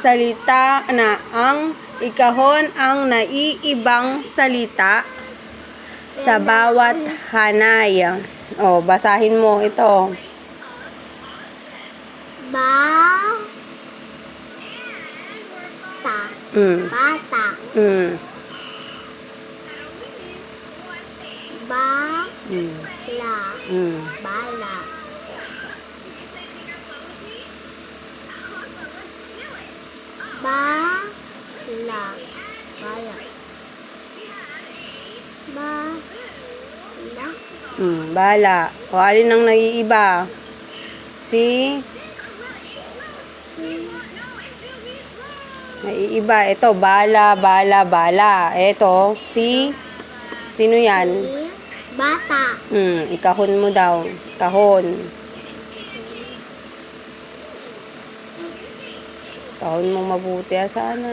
salita na ang ikahon ang naiibang salita sa bawat hanay. O, basahin mo ito. Ba ta Mm. bata Mm. ba Mm. la Mm. bala ba la bala ba la Mm. Bala. O, alin ang naiiba? Si? Naiiba. Ito, bala, bala, bala. Ito, si? Sino yan? si bata Hmm, ikahon mo daw. Kahon. Kahon mo mabuti, ah, sana.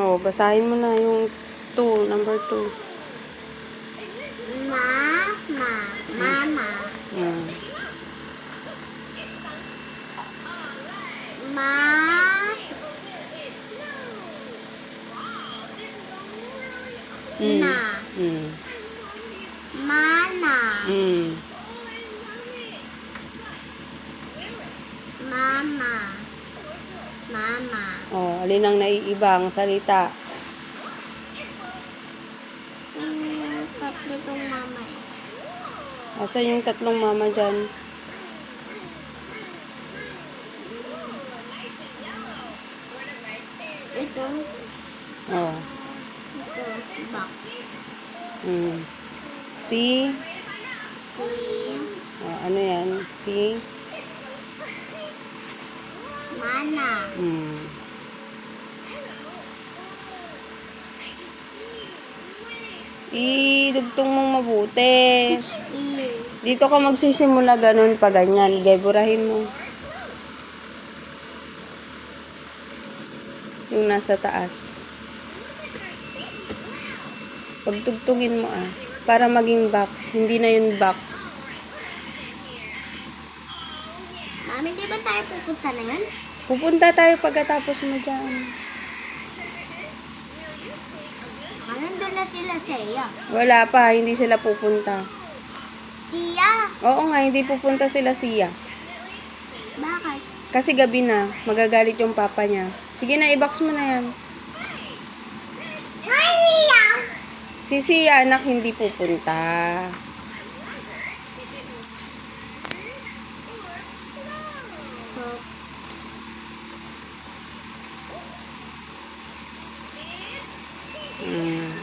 Oh, basahin mo na yung 2, number 2. mama mama Hmm. ma Hmm. na Hmm. mana Hmm. mama mama Oh, alin ang naiibang salita? yung tatlo tong mama. Asan yung tatlong mama dyan? ito Oh. ito box Hmm. Si? si Oh, ano yan? Si? mana Hmm. Idugtong mong mabuti. Dito ka magsisimula ganun pa ganyan. Geburahin mo. Yung nasa taas. Pagtugtugin mo ah. Para maging box. Hindi na yun box. mami di ba tayo pupunta na yun Pupunta tayo pagkatapos mo dyan. Ah, nandun na sila Seya Wala pa. Hindi sila pupunta. siya Oo nga, hindi pupunta sila siya. bakit Kasi gabi na. Magagalit yung papa niya. Sige na, i-box mo na yan. Hi, Siya! Si Sia, anak, hindi pupunta. Mm.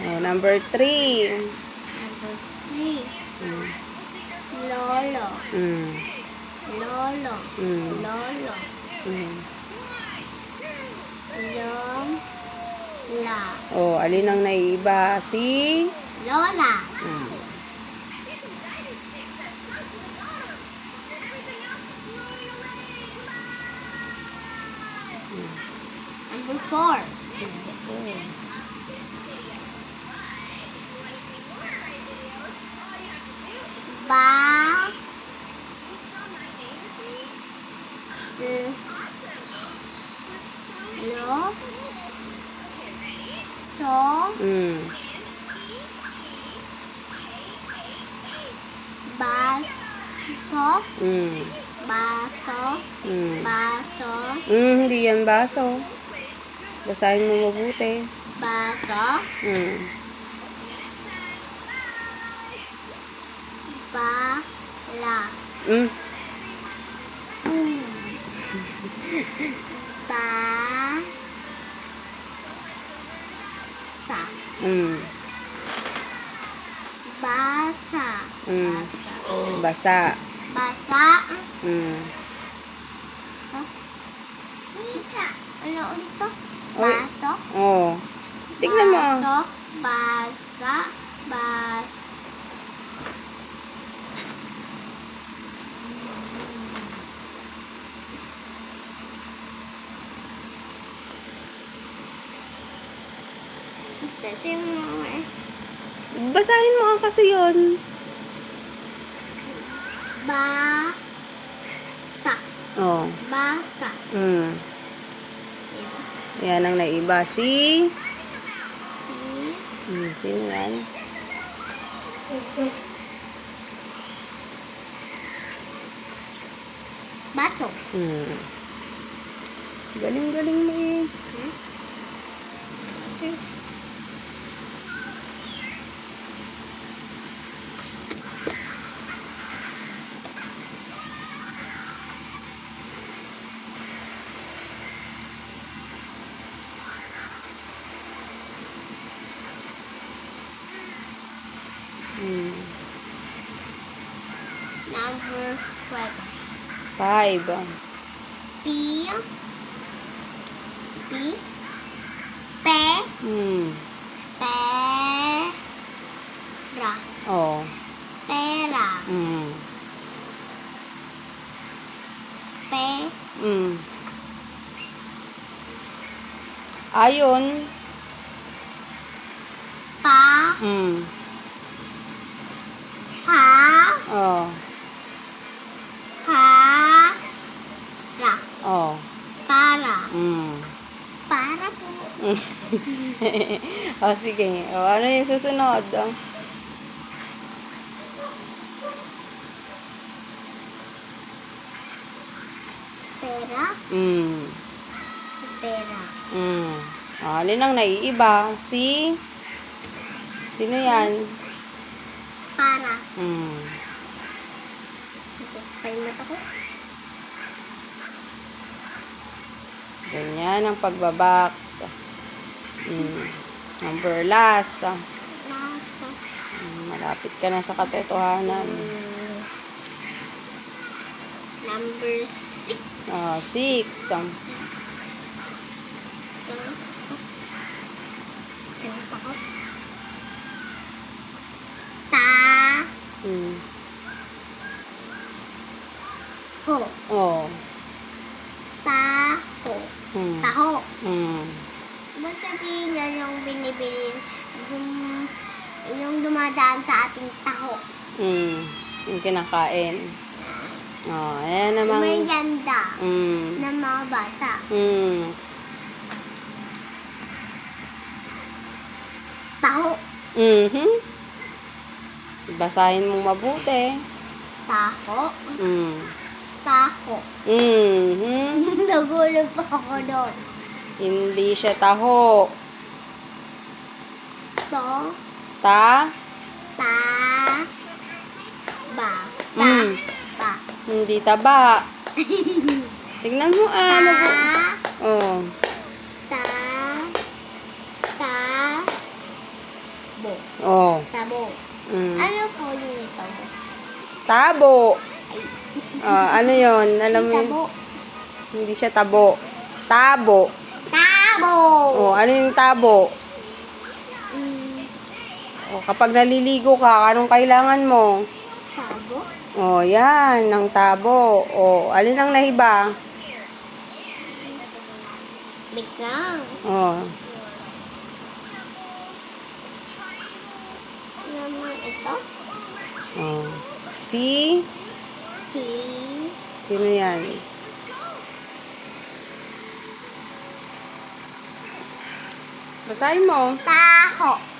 Oh, number three. Number three. Mm. Lolo. Mm. Lolo. Mm. Lolo. Mm. Lom. La. Oh, alin ang naiiba? Si? Lola. Mm. Number four. Ba. L. Lo. So. Mm. Baso. Mm. Baso. Mm. Baso. Mm, hindi yan baso. Basahin mo mabuti. Baso. Mm. Bala. Mm. Ba. Sa. Mm. Basa. Mm. Basa. Basa. Basa. Mm. Mika. Ano ulit? Oy. Baso. Oh. Tignan mo. ah. Baso. Basa. Bas. Mga eh. Basahin mo nga kasi yun. Ba. Sa. Oh. Basa. Mm. Yan ang naiba. Si? Si. Hmm, sino yan? Baso. Hmm. Galing-galing mo eh. Hmm? Hmm. Number five. Five. P. P. Pe. Hmm. Pera. Oh. Pera. Hmm. Pe. Hmm. Ayon. Pa. Hmm. Pa. Oh. Pa. Ra. Oh. Para. Hmm. Para po. oh, sige. Oh, ano yung susunod? Oh. Pera. Hmm. Si pera. Hmm. Oh, alin ang naiiba? Si? Sino yan? Para. Hmm. Pay mata ko. Ganyan ang pagbabox. Hmm. Number last. Hmm, Malapit ka na sa katotohanan. Mm. Number six. Ah, six. Ah, Ganito ko. Ta. hmm. Ho. Oh. Taho. Hmm. Taho. Hmm. Ibig sabihin yan yung binibili, yung, yung dumadaan sa ating taho. Hmm. Yung kinakain. Oh, ayan Yung namang... merienda Hmm. ng mga bata. Hmm. Taho. Mhm. Basahin mong mabuti. Taho. Hmm. Taho. Mhm. Nagulo pa ako doon. Hindi siya taho. To. Ta? Ta. Ba. Ta. Mm. Ba. Hindi taba. Tignan mo ah. Ta. mabu- oh. Ta. Ta. Bo. Oh. Tabo. Mm. Ano po yung ito? Tabo. Oh, ano yon? Alam mo yun? Tabo. Hindi siya tabo. Tabo. Tabo. Oh, ano yung tabo? Oh, kapag naliligo ka, anong kailangan mo? tabo. Oh, yan, ng tabo. Oh, alin ang nahiba? Biglang. Oh, Ano naman ito? oh. Si? Si. Sino yan? Basahin mo. Taho.